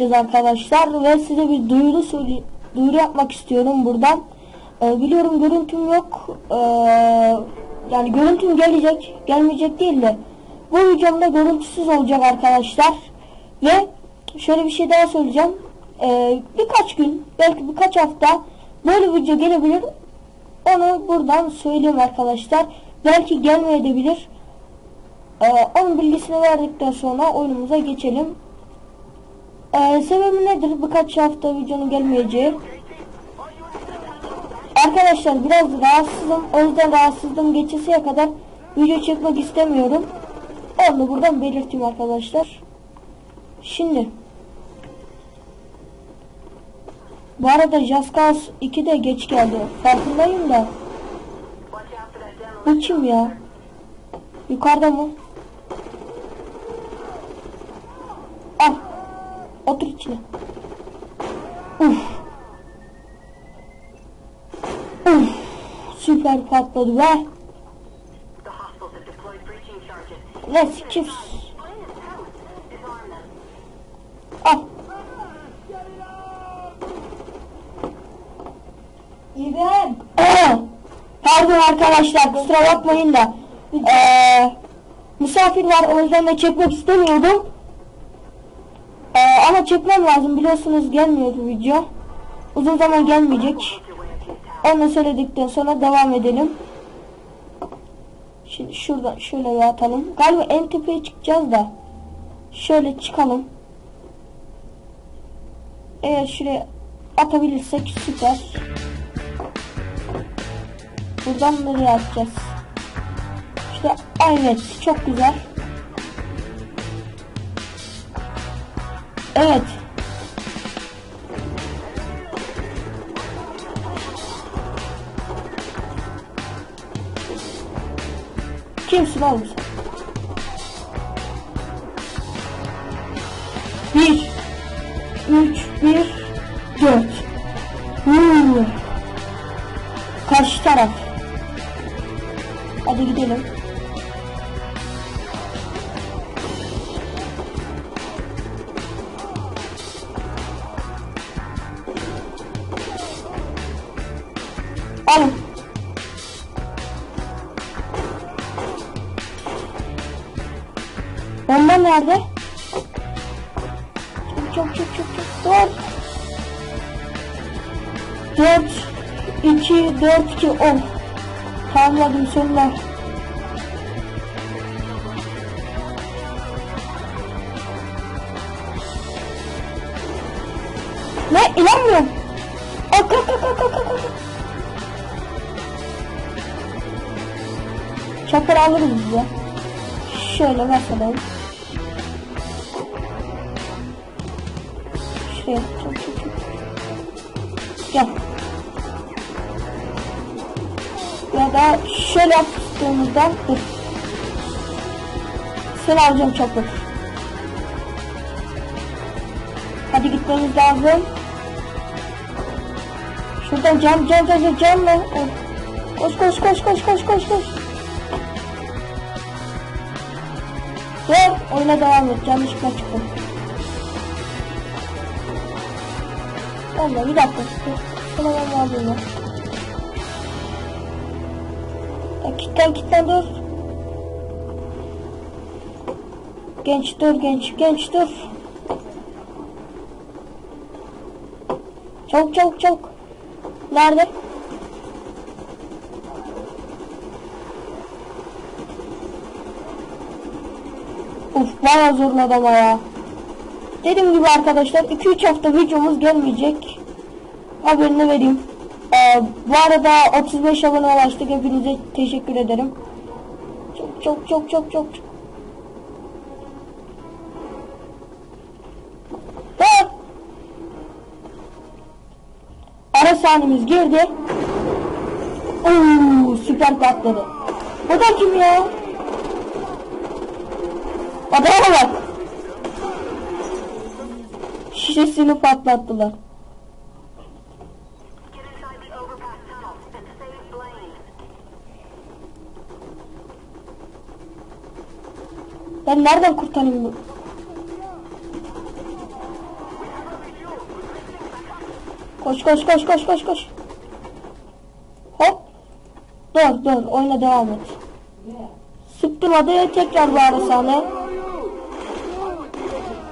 yapacağız arkadaşlar ve size bir duyuru duyuru yapmak istiyorum buradan. Ee, biliyorum görüntüm yok. Ee, yani görüntüm gelecek, gelmeyecek değil de bu videomda görüntüsüz olacak arkadaşlar. Ve şöyle bir şey daha söyleyeceğim. Ee, birkaç gün, belki birkaç hafta böyle video gelebilir. Onu buradan söyleyeyim arkadaşlar. Belki gelmeyebilir. Ee, onun bilgisini verdikten sonra oyunumuza geçelim. Ee, sebebi nedir? Birkaç hafta videonun gelmeyeceği. Arkadaşlar biraz rahatsızım. O yüzden rahatsızlığım geçesiye kadar video çekmek istemiyorum. Onu buradan belirteyim arkadaşlar. Şimdi. Bu arada Jaskals 2 de geç geldi. Farkındayım da. Bu kim ya? Yukarıda mı? Al. Otur içine. Uf. Uf. Süper patladı be. Let's kiss. Al. İbrahim. Pardon arkadaşlar kusura bakmayın da. Ee, misafir var o yüzden de çekmek istemiyordum. Ee, ama çekmem lazım biliyorsunuz gelmiyordu video. Uzun zaman gelmeyecek. Onu söyledikten sonra devam edelim. Şimdi şurada şöyle bir atalım. Galiba en tepeye çıkacağız da. Şöyle çıkalım. Eğer şuraya atabilirsek süper. Buradan nereye atacağız? İşte evet çok güzel. Evet. Kimsin oğlum sen? Bir, üç, bir, dört. Hmm. Karşı taraf. Hadi gidelim. Alın. Bomba nerede? Çok çok çok çok çok. Dört. Dört. iki, dört, iki, on. Tamamladım sonuna. Ne? İnanmıyorum. Ak ak ak ak ak ak. Ak. Çapır alırız biz ya. Şöyle mesela. Şuraya çok çok çok. Gel. Ya da şöyle yaptığımızda dur. Seni alacağım çapır. Hadi gitmemiz lazım. Şuradan cam cam cam cam mı? Koş koş koş koş koş koş koş. Dur oyuna devam et. Yanlışlıkla çıktım. Allah bir dakika. Sana ben alayım ya. Dur. Genç dur genç genç dur. Çabuk çabuk çabuk. Nerede? Uf bayağı zorladı ama ya. Dediğim gibi arkadaşlar 2-3 hafta videomuz gelmeyecek. Haberini vereyim. Ee, bu arada 35 abone ulaştık. Hepinize teşekkür ederim. Çok çok çok çok çok. Dur. Ara sahnemiz girdi. Oo, süper patladı. Bu da kim ya? Adama bak. Şişesini patlattılar. Ben nereden kurtarayım bu? Koş koş koş koş koş koş. Hop. Dur dur oyuna devam et. Sıktım adaya tekrar bağırı sahne.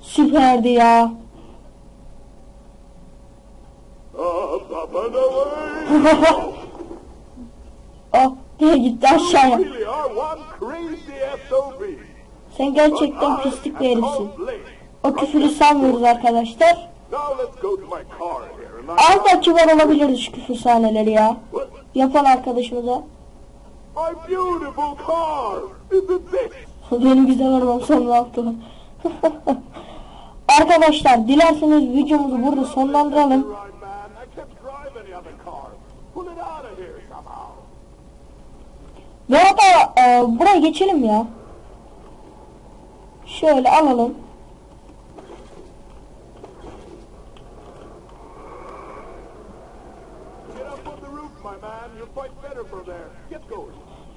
Süperdi ya. Oh diye gitti aşağıya. Sen gerçekten pislik bir herifsin. O küfürü sanmıyoruz arkadaşlar. Az da kibar olabiliriz şu küfür sahneleri ya. Yapan arkadaşımıza. My beautiful car! Benim güzel arabam son ne yaptı? Arkadaşlar dilerseniz videomuzu burada sonlandıralım. Ve hatta e, buraya geçelim ya. Şöyle alalım.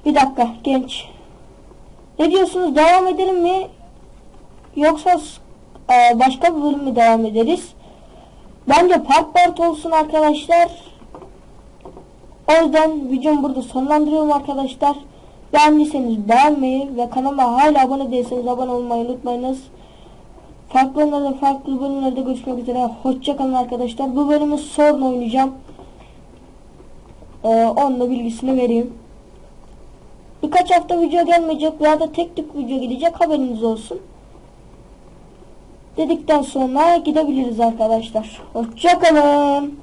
Bir dakika genç. Ne diyorsunuz devam edelim mi? Yoksa e, başka bir bölüm mü devam ederiz? Bence part part olsun arkadaşlar. O yüzden videomu burada sonlandırıyorum arkadaşlar. Beğendiyseniz beğenmeyi ve kanalıma hala abone değilseniz abone olmayı unutmayınız. Farklı oyunlarda farklı bölümlerde görüşmek üzere. Hoşçakalın arkadaşlar. Bu bölümü sonra oynayacağım. Ee, onun da bilgisini vereyim. Birkaç hafta video gelmeyecek veya da tek tük video gelecek haberiniz olsun. Dedikten sonra gidebiliriz arkadaşlar. Hoşçakalın.